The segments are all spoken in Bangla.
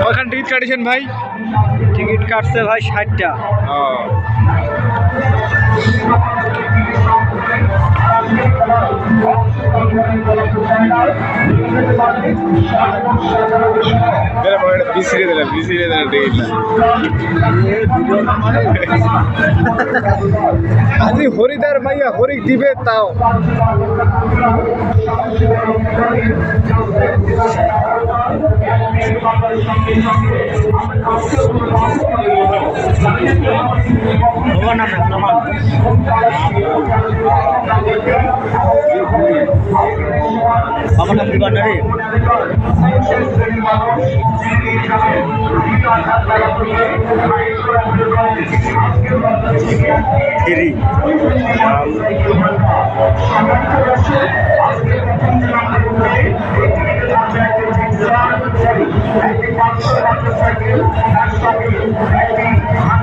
ওখানে টিকিট কাটিয়েছেন ভাই? টিকিট কাটছে ভাই ষাটটা। ও। বিসিরে দিলাম বিসিরে দিলাম টিকিটটা আজি হরিদার মাইয়া হরিক দিবে তাও। তোমার নাম আমার নাম বিভান্ডারি থ্রি একটি পাঁচশো মোটরসাইকেল একসঙ্গে একটি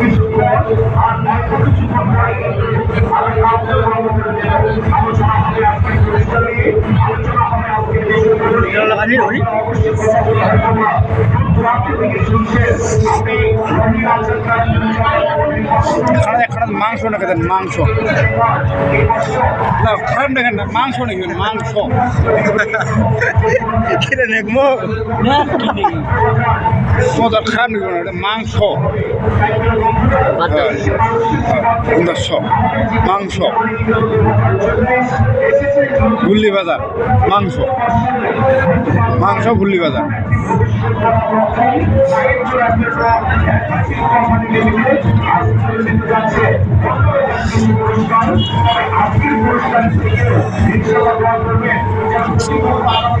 না। তোমার আমার নাম দিবার না রে থ্রি লাগানি রনি? খাড়া খাড়া মাংস না খেতেন মাংস। না খারাপ দেখেন না মাংস নাকি মাংস। কিরে নেকমো? মজা খারাপ নাকি না এটা মাংস। মাংস মাংস। ভুল্লি বাজার মাংস। মাংস ভুল্লি বাজার। পুরস্কার তবে আজকের পুরস্কার থেকেও ইনশাল্লাহ দোয়া করবেন আমি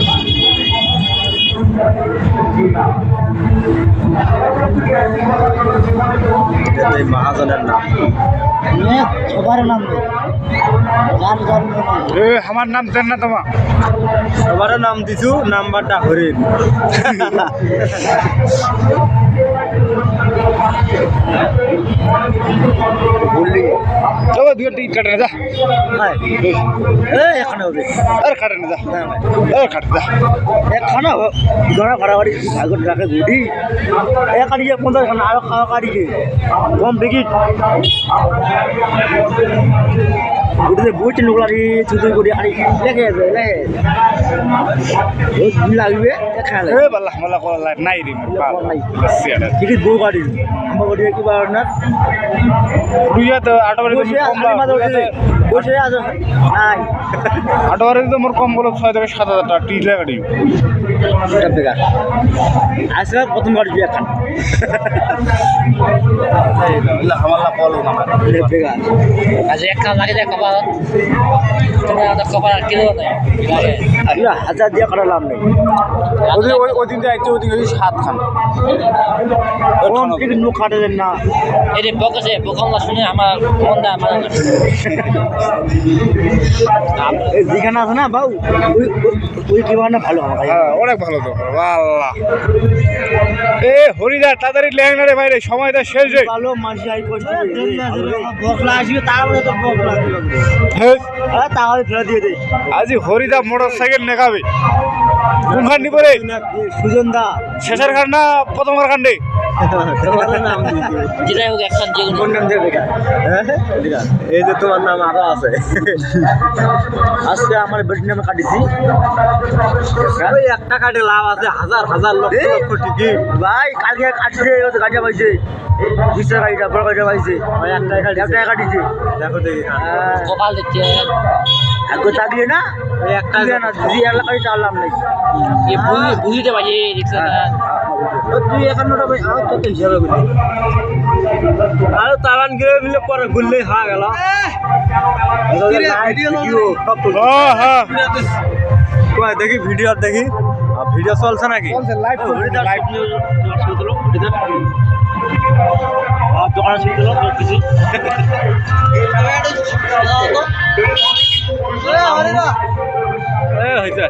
মহাজনের নাম। সবার নাম আমার নাম দেন না তোমার সবার নাম দিছু নাম্বারটা হরিণ। বললি তবে দুই টিকিট কাটে না যা এখানে হবে আর কাটে না যা আর কাটে যা এখানে গড়া ভাড়াবাড়ি আগত রাখে গুডি এ কাটিয়ে পঞ্চাশ খানা আর খাওয়া কাটিছে কম বিকি গুডিতে বইটি নুকলারি চুতুই করি আনি লেগে আছে লেগে লাগবে এখানে এ বাল্লা মালা কলা নাই রে টিকিট বউ কাটি আমার গড়ি কিবা না দুইয়া তো আটো বারে বসে কম খালি মাঝে বসে বসে আছে? নাই। আটো বারে তো মোর কম বলো ছয় থেকে সাত হাজার টাকা টিকিট লাগাড়ি এটা বেকার আসলে প্রথম গাড়ি বিয়ে খান। হামাল্লা কল না বেকার আজ এক কাম লাগে কপাল তোমরা তো কপাল কিলো নাই। লাগে এগুলো হাজার দিয়ে করা লাভ নেই। ওদিন ওই ওই দিন যাইতে ওদিন সাত খান। কম কাটে না। এই যে বকমলা শুনে আমার মনটা আমার এই যেখানে আছে না বাবু ওই ভালো হবে হ্যাঁ অনেক ভালো তো আল্লাহ। এ হরিদা তাড়াতাড়ি না রে ভাই রে সময়টা শেষ হয়ে ভালো মানুষ আই করছে বকলা আসবে তারপরে তো বকলা আসবে। হ্যাঁ। তাহলে ফেলে দিয়ে দে। আজি হরিদা মোটর সাইকেল নেখাবে কোনখান নিব রে সুজন দা। শেষের খান না প্রথমের খান্ডে যেটাই হোক একখান যে কোনো নাম দেবে এই যে তোমার নাম আরও আছে। আজকে আমার বেটির নামে কাটিছি। একটা কাটে লাভ আছে হাজার হাজার লক্ষ লক্ষ টিকিট ভাই কালকে কাটছে গাড়ি পাইছে। বিশের গাড়িটা? বড় গাড়িটা পাইছে। একটাই কাটি একটাই কাটিছে। দেখো দেখি। কপাল দেখছেন একবার তাকিয়ে না ওই একটা না দুই এলাকায় চাললাম নাকি এ বুঝি বুঝিতে পারছি রিক্সা তুই একান্নটা ভাই আমার কত হিসাবে বলি। আর তালান গিয়ে মিলে পরে ঘুরলেই হা গেল। হ্যাঁ হ্যাঁ। দেখি ভিডিও দেখি। ভিডিও চলছে নাকি? লাইভ লাইভ দোকানে সব কিছু হয়েছে।